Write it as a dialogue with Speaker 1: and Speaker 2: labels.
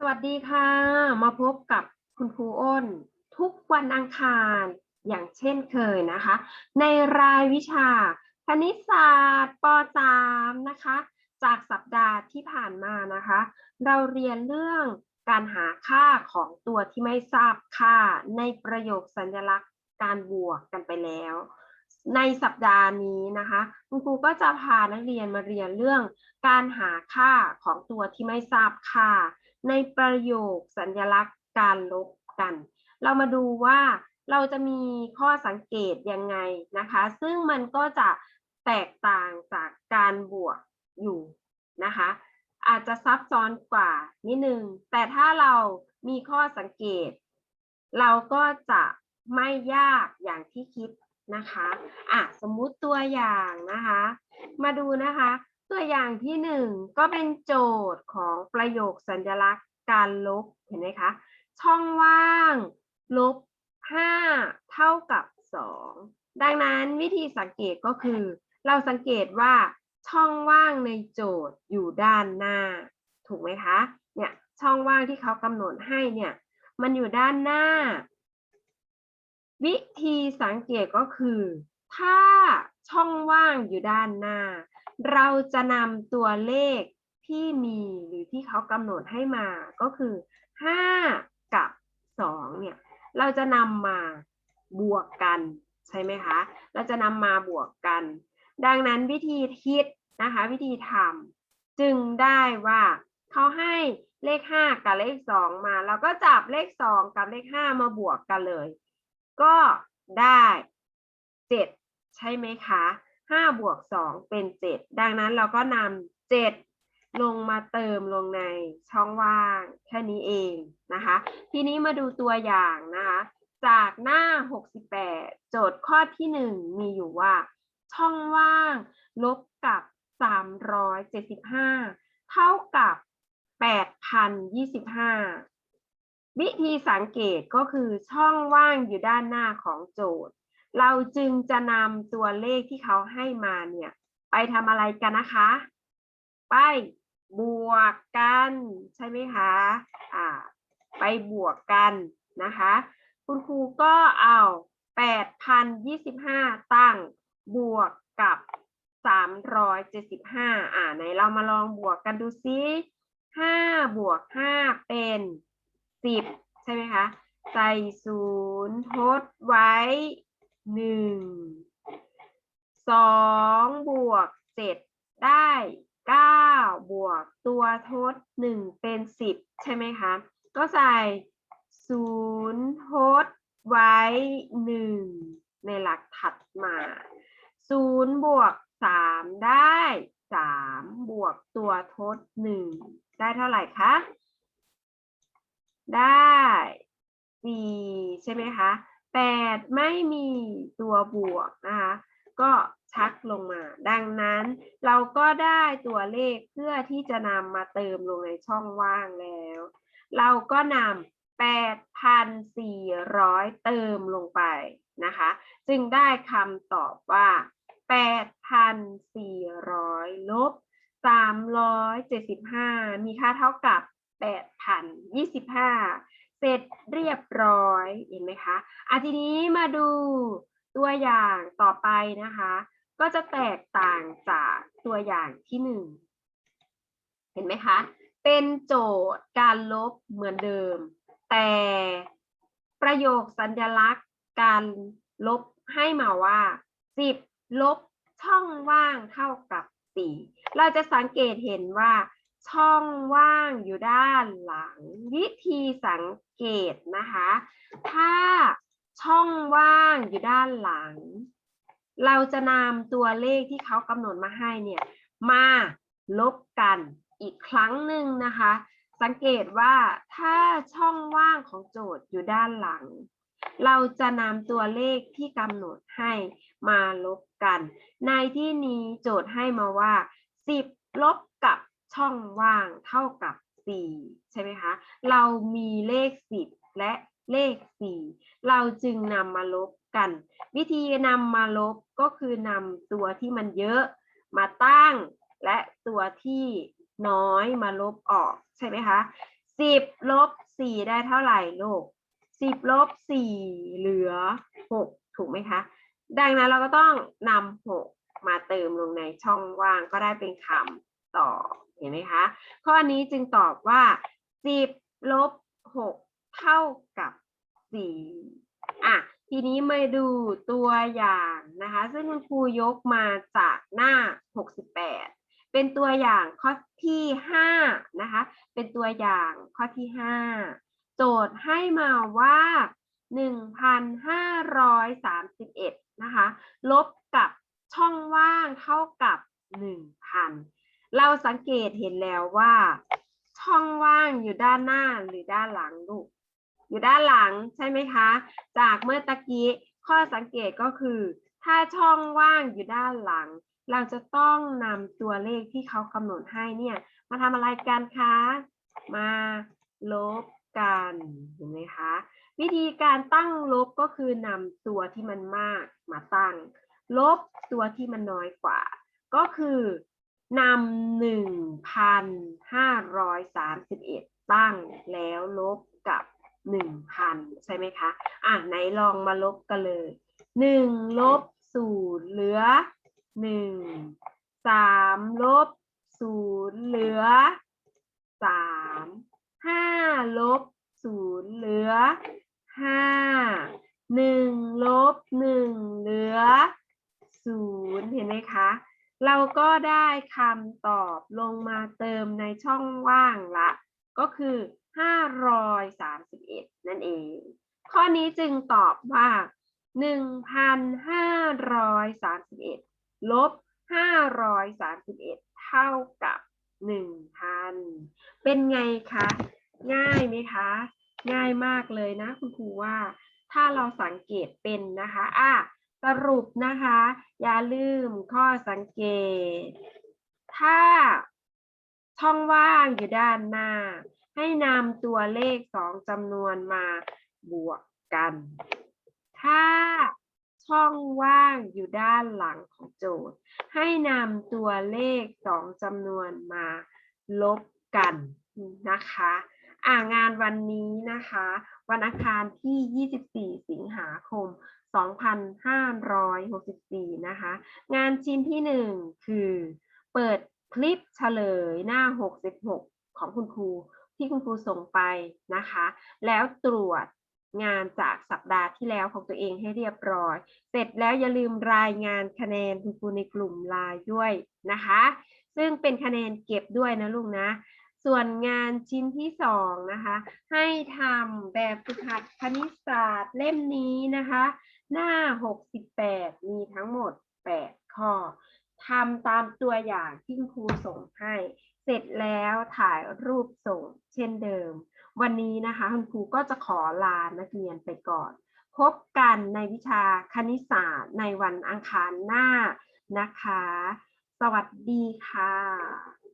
Speaker 1: สวัสดีค่ะ มาพบกับคุณครูอ้น ทุกวันอังคารอย่างเช่นเคยนะคะ ในรายวิชา คณิตศาสตร์ป .3 นะคะ จากสัปดาห์ที่ผ่านมานะคะ เราเรียนเรื่องการหาค่าของตัวที่ไม่ทราบค่าในประโยคสัญลักษณ์การบวกกันไปแล้ว ในสัปดาห์นี้นะคะคุณครูก็จะพานักเรียนมาเรียนเรื่องการหาค่าของตัวที่ไม่ทราบค่า ในประโยคสัญลักษณ์การลบกัน เรามาดูว่าเราจะมีข้อสังเกตยังไงนะคะ ซึ่งมันก็จะแตกต่างจากการบวกอยู่นะคะ อาจจะซับซ้อนกว่านิดนึง แต่ถ้าเรามีข้อสังเกต เราก็จะไม่ยากอย่างที่คิด นะคะอะสมมุติตัวอย่างนะคะ มาดูนะคะ ตัวอย่างที่หนึ่งก็เป็นโจทย์ของประโยคสัญลักษณ์การลบเห็นไหมคะ ช่องว่างลบห้าเท่ากับสองดังนั้นวิธีสังเกตก็คือ เราสังเกตว่าช่องว่างในโจทย์อยู่ด้านหน้า ถูกไหมคะเนี่ยช่องว่างที่เขากำหนดให้เนี่ยมันอยู่ด้านหน้า วิธีสังเกตก็คือ ถ้าช่องว่างอยู่ด้านหน้า เราจะนำตัวเลขที่มีหรือที่เขากำหนดให้มาก็คือ 5 กับ 2 เนี่ย เราจะนำมาบวกกัน ใช่ไหมคะ เราจะนำมาบวกกัน ดังนั้นวิธีคิดนะคะวิธีทำจึงได้ว่าเขาให้เลข 5 กับเลข 2 มา เราก็จับเลข 2 กับเลข 5 มาบวกกันเลย ก็ได้เจ็ดใช่ไหมคะห้าบวกสองเป็นเจ็ดดังนั้นเราก็นำเจ็ดลงมาเติมลงในช่องว่างแค่นี้เองนะคะ ทีนี้มาดูตัวอย่างนะคะ จากหน้า 68 โจทย์ข้อที่ 1 มีอยู่ว่า ช่องว่าง ลบกับ 375 เท่ากับ 8,025 วิธีสังเกตก็คือช่องว่างอยู่ด้านหน้าของโจทย์ เราจึงจะนำตัวเลขที่เขาให้มาเนี่ย ไปทำอะไรกันนะคะ ไปบวกกันใช่ไหมคะอ่าไปบวกกันนะคะ คุณครูก็เอา 8,025 ตั้งบวกกับ 375 อ่าไหนเรามาลองบวกกันดูซิ5บวก5เป็น สิบใช่ไหมคะ ใส่ศูนย์ทดไว้หนึ่งสองบวกเจ็ดได้เก้าบวกตัวทดหนึ่งเป็นสิบใช่ไหมคะ ก็ใส่ศูนย์ทดไว้หนึ่งในหลักถัดมาศูนย์บวกสามได้สามบวกตัวทดหนึ่งได้เท่าไหร่คะ ได้สี่ใช่ไหมคะแปดไม่มีตัวบวกนะคะ ก็ชักลงมา ดังนั้นเราก็ได้ตัวเลขเพื่อที่จะนำมาเติมลงในช่องว่างแล้ว เราก็นำแปดพันสี่ร้อยเติมลงไปนะคะ จึงได้คำตอบว่าแปดพันสี่ร้อยลบสามร้อยเจ็ดสิบห้ามีค่าเท่ากับ แปดพันยี่สิบห้าเสร็จเรียบร้อยเห็นไหมคะอะทีนี้มาดูตัวอย่างต่อไปนะคะ ก็จะแตกต่างจากตัวอย่างที่หนึ่งเห็นไหมคะ เป็นโจทย์การลบเหมือนเดิม แต่ประโยคสัญลักษณ์การลบให้มาว่า 10 ลบช่องว่างเท่ากับ 4 เราจะสังเกตเห็นว่า ช่องว่างอยู่ด้านหลัง วิธีสังเกตนะคะ ถ้าช่องว่างอยู่ด้านหลัง เราจะนำตัวเลขที่เขากำหนดมาให้เนี่ย มาลบกันอีกครั้งหนึ่งนะคะ สังเกตว่าถ้าช่องว่างของโจทย์อยู่ด้านหลัง เราจะนำตัวเลขที่กำหนดให้มาลบกัน ในที่นี้โจทย์ให้มาว่า 10ลบกับ ช่องว่างเท่ากับ 4 ใช่ไหมคะ เรามีเลข 10 และเลข 4 เราจึงนำมาลบกัน วิธีนำมาลบก็คือนำตัวที่มันเยอะมาตั้ง และตัวที่น้อยมาลบออกใช่ไหมคะสิบลบสี่ได้เท่าไหร่ลูกสิบลบสี่เหลือหกถูกไหมคะ ดังนั้นเราก็ต้องนำหกมาเติมลงในช่องว่างก็ได้เป็นคำตอบ เห็นไหมคะ ข้อนี้จึงตอบว่าสิบลบหกเท่ากับสี่อะ ทีนี้มาดูตัวอย่างนะคะ ซึ่งคุณครูยกมาจากหน้า 68 เป็นตัวอย่างข้อที่ 5 นะคะ เป็นตัวอย่างข้อที่ 5 โจทย์ให้มาว่า 1,531 นะคะ ลบกับช่องว่างเท่ากับ 1,000 เรา สังเกตเห็นแล้วว่า ช่องว่างอยู่ด้านหน้าหรือด้านหลังลูก อยู่ด้านหลังใช่ไหมคะ จากเมื่อตะกี้ข้อสังเกตก็คือ ถ้าช่องว่างอยู่ด้านหลัง เราจะต้องนำตัวเลขที่เขากำหนดให้เนี่ย มาทำอะไรกันคะ มาลบกันเห็นไหมคะวิธีการตั้งลบก็คือนำตัวที่มันมากมาตั้ง ลบตัวที่มันน้อยกว่า ก็คือ นำหนึ่งพันห้าร้อยสามสิบเอ็ดตั้งแล้วลบกับหนึ่งพันใช่ไหมคะ อะไหนลองมาลบกันเลยหนึ่งลบศูนย์เหลือหนึ่งสามลบศูนย์เหลือสามห้าลบศูนย์เหลือห้าหนึ่งลบหนึ่งเหลือศูนย์เห็นไหมคะ เราก็ได้คำตอบลงมาเติมในช่องว่างละ ก็คือ 531 นั่นเอง ข้อนี้จึงตอบว่า 1,531 ลบ 531 เท่ากับ 1,000 เป็นไงคะ ง่ายไหมคะ ง่ายมากเลยนะคุณครูว่า ถ้าเราสังเกตเป็นนะคะ อะ รุปนะคะ อย่าลืมข้อสังเกต ถ้าช่องว่างอยู่ด้านหน้า ให้นำตัวเลขสองจำนวนมาบวกกัน ถ้าช่องว่างอยู่ด้านหลังของโจทย์ ให้นำตัวเลขสองจำนวนมาลบกันนะคะอ่างานวันนี้นะคะ วันอังคารที่ 24 สิงหาคม 2564 นะคะ งานชิ้นที่หนึ่งคือ เปิดคลิปเฉลยหน้า 66 ของคุณครูที่คุณครูส่งไปนะคะ แล้วตรวจงานจากสัปดาห์ที่แล้วของตัวเองให้เรียบร้อย เสร็จแล้วอย่าลืมรายงานคะแนนคุณครูในกลุ่มไลน์ด้วยนะคะ ซึ่งเป็นคะแนนเก็บด้วยนะลูกนะ ส่วนงานชิ้นที่สองนะคะ ให้ทำแบบฝึกหัดคณิตศาสตร์เล่มนี้นะคะ หน้า 68 มีทั้งหมด 8 ข้อทำตามตัวอย่างที่ครูส่งให้ เสร็จแล้วถ่ายรูปส่งเช่นเดิม วันนี้นะคะ คุณครูก็จะขอลานักเรียนไปก่อน พบกันในวิชาคณิตศาสตร์ในวันอังคารหน้านะคะ สวัสดีค่ะ